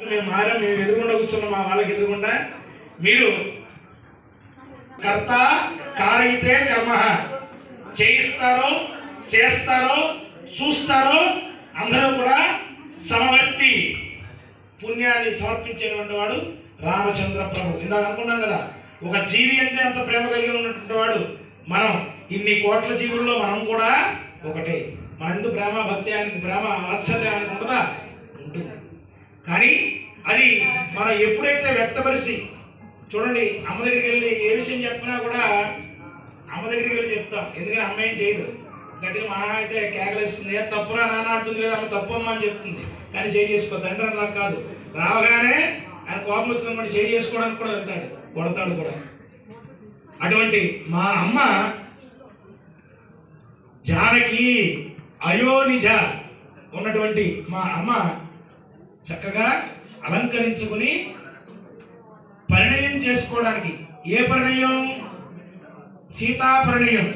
మేము మారాం మేము ఎదురుకుండా కూర్చున్నాం మా వాళ్ళకి ఎదురుకుండా. మీరు కర్త కారైతే కర్మ. చేయిస్తారో చేస్తారో చూస్తారో అందరూ కూడా సమవర్తి. పుణ్యాన్ని సమర్పించేటువంటి వాడు రామచంద్ర ప్రభు. ఇందాక అనుకున్నాం కదా ఒక జీవి అంటే అంత ప్రేమ కలిగి ఉన్నటువంటి వాడు. మనం ఇన్ని కోట్ల జీవుల్లో మనం కూడా ఒకటే. మన ఎందుకు ప్రేమ భక్తి ఆయనకు ప్రేమ వాత్సల్యం ఆయనకు ఉంటుందా? ఉంటుంది. కానీ అది మనం ఎప్పుడైతే వ్యక్తపరిచి చూడండి అమ్మ దగ్గరికి వెళ్ళి ఏ విషయం చెప్పినా కూడా అమ్మ దగ్గరికి వెళ్ళి చెప్తాం. ఎందుకంటే అమ్మ ఏం చేయదు? గట్టిగా మా అయితే కేకలేస్తుంది. తప్పురా నాన్న? అంటుంది. లేదా అమ్మ తప్పు అమ్మ అని చెప్తుంది. కానీ చేయి చేసుకో. తండ్రి అలా కాదు. రావగానే ఆయన కోపం వచ్చినప్పుడు చేయి చేసుకోవడానికి కూడా వెళ్తాడు. కొడతాడు కూడా. అటువంటి మా అమ్మ జానకి అయోనిజ ఉన్నటువంటి మా అమ్మ చక్కగా అలంకరించుకుని పరిణయం చేసుకోవడానికి. ఏ పరిణయం? సీతా పరిణయం.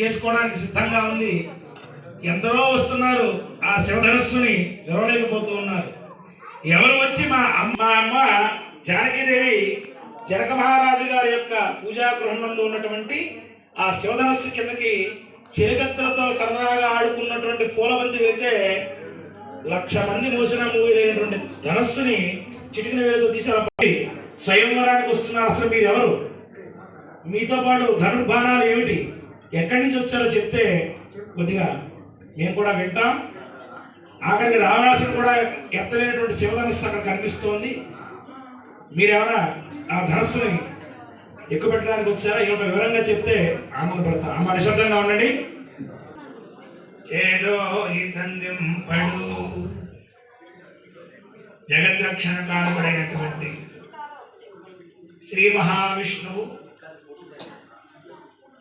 చేసుకోవడానికి సిద్ధంగా ఉంది. ఎందరో వస్తున్నారు. ఆ శివధనస్సుని విరవలేకపోతూ ఉన్నారు. ఎవరు వచ్చి మా అమ్మ అమ్మ జానకీదేవి జనక మహారాజు గారి యొక్క పూజా గృహం నందు ఉన్నటువంటి ఆ శివధనస్సు కిందకి చేకత్తలతో సరదాగా ఆడుకున్నటువంటి పూలబంతి వెళ్తే లక్ష మంది మోసిన మూవిలేనటువంటి ధనస్సుని చిటికిన వేలతో తీసి స్వయంవరానికి వస్తున్నారు అసలు మీరు ఎవరు మీతో పాటు ధనుర్బాణాలు ఏమిటి? ఎక్కడి నుంచి వచ్చారో చెప్తే కొద్దిగా మేము కూడా వింటాం. అక్కడికి రావణాసుడు కూడా ఎత్తలేనటువంటి శివధనస్సు అక్కడ కనిపిస్తోంది. మీరేమైనా ఆ ధనస్సుని ఎక్కుపెట్టడానికి వచ్చారా? ఈ వివరంగా చెప్తే ఆనందపడతాం. అమ్మ నిశ్శబ్దంగా ఉండండి. చేదో ఈ సంధింపడు జగద్రక్షణ కారకుడైనటువంటి శ్రీ మహావిష్ణువు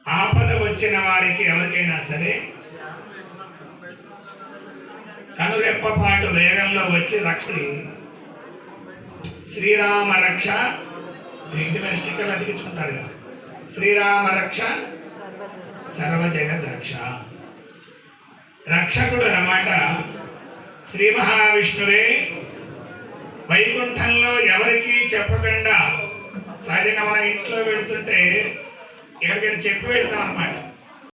ఆపద వచ్చిన వారికి ఎవరికైనా సరే కనురెప్పపాటు వేగంలో వచ్చి రక్ష శ్రీరామ రక్ష. ఇంటి మీద స్టిక్కర్లు అతికించుకుంటారు కదా? శ్రీరామ రక్ష సర్వ జగద్ రక్ష రక్షకుడు అన్నమాట. శ్రీ మహావిష్ణువే వైకుంఠంలో ఎవరికి చెప్పకుండా సహజంగా మన ఇంట్లో వెళుతుంటే ఎక్కడికైనా చెప్పి వెళ్తాం అన్నమాట